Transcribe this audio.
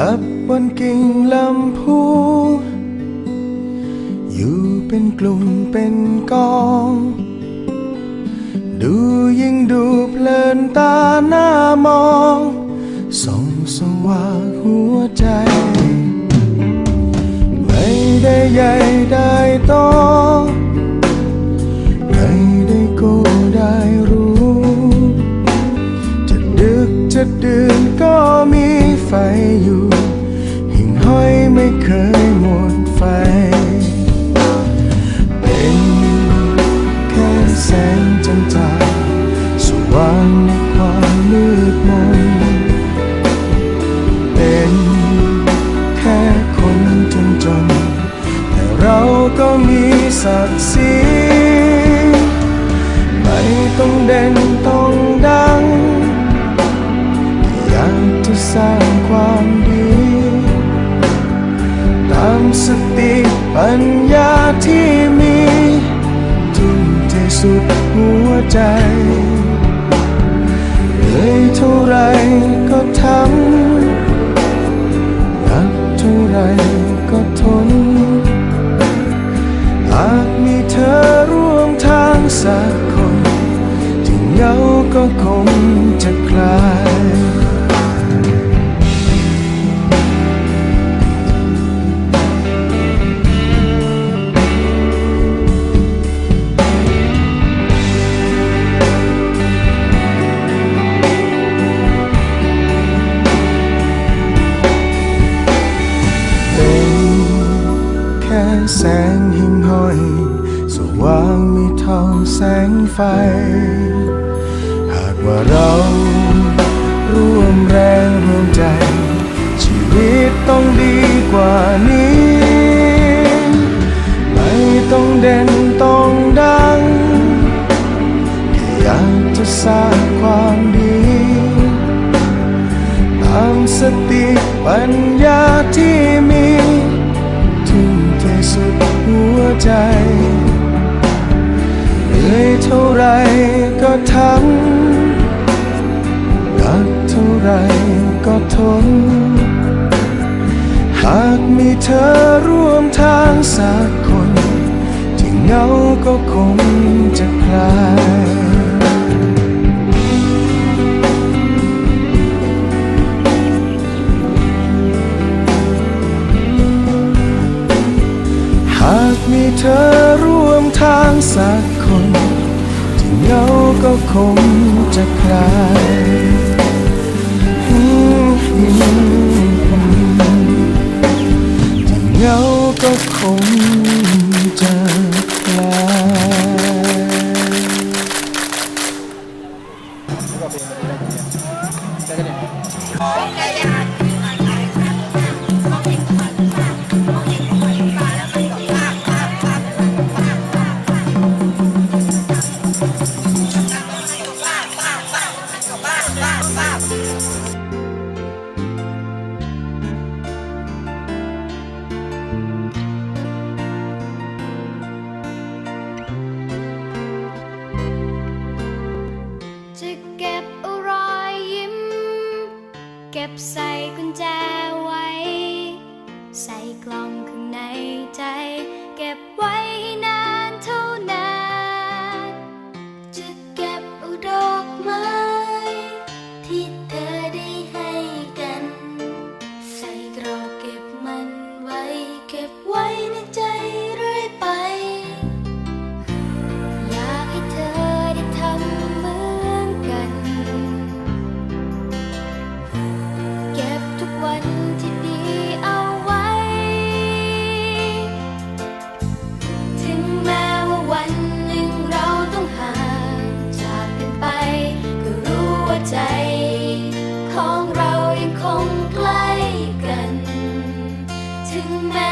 จับบนกิ่งลำพูอยู่เป็นกลุ่มเป็นกอง ดูยิ่งดูเพลินตาหน้ามองส่องสว่างหัวใจ ไม่ได้ใหญ่ได้โตไม่ได้ก้ได้รู้ จะดึกจะดื่นก็มีไฟอยู่ เคยหมดไฟ เป็นแค่แสงจางจางๆสว่างในความมืดมน เป็นแค่คนจนจนๆแต่เราก็มีศักดิ์ศรีไม่ต้องเด่นต้อง สติปัญญาที่มีทุ่มเทสุดหัวใจเหนื่อยเท่าไรก็ทำหนักเท่าไรก็ทน หากมีเธอร่วมทางสักคนที่เหงาก็คงจะคลาย แสงไฟ หากว่าเราร่วมแรงร่วมใจ ชีวิตต้องดีกว่านี้ ไม่ต้องเด่นต้องดังแค่อยากจะสร้างความดี ตามสติปัญญาที่ อยเท่าไรก็ทำหนักเท่าไรก็ทน หากมีเธอร่วมทางสักคนที่เหงาก็คงจะคลายหากมีเธอร่วมทางสัก เราก็คงจะคลายเหงาก็คงจะคลาก็เป็ะไรไย утра ถึงแม้